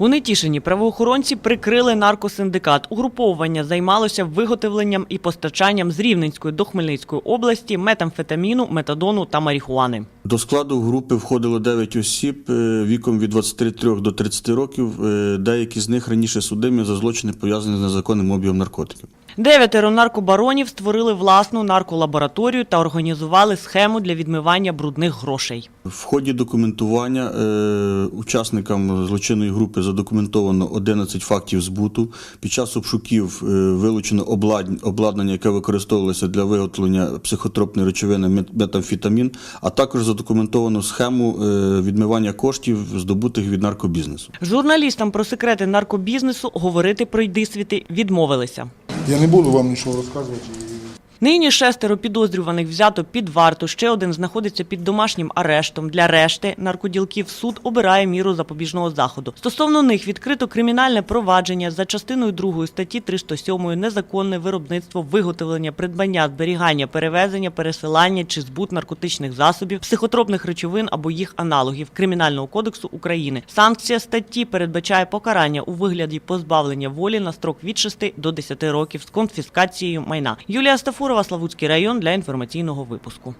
У Нетішині правоохоронці прикрили наркосиндикат. Угруповування займалося виготовленням і постачанням з Рівненської до Хмельницької області метамфетаміну, метадону та марихуани. До складу групи входило 9 осіб е, віком від 23 до 30 років. Е, Деякі з них раніше судимі за злочини пов'язані з незаконним обігом наркотиків. Дев'ятеро наркобаронів створили власну нарколабораторію та організували схему для відмивання брудних грошей. В ході документування е, учасникам злочинної групи задокументовано 11 фактів збуту. Під час обшуків е, вилучено облад- обладнання, яке використовувалося для виготовлення психотропної речовини мет- метамфетамін, а також задокументовано схему е, відмивання коштів, здобутих від наркобізнесу. Журналістам про секрети наркобізнесу говорити про йдисвіти відмовилися. Я не буду вам нічого розказувати. Нині шестеро підозрюваних взято під варту. Ще один знаходиться під домашнім арештом. Для решти наркоділків суд обирає міру запобіжного заходу. Стосовно них відкрито кримінальне провадження за частиною 2 статті 307 незаконне виробництво, виготовлення, придбання, зберігання, перевезення, пересилання чи збут наркотичних засобів, психотропних речовин або їх аналогів Кримінального кодексу України. Санкція статті передбачає покарання у вигляді позбавлення волі на строк від 6 до 10 років з конфіскацією майна. Юлія Стафурова, Славутський район для інформаційного випуску.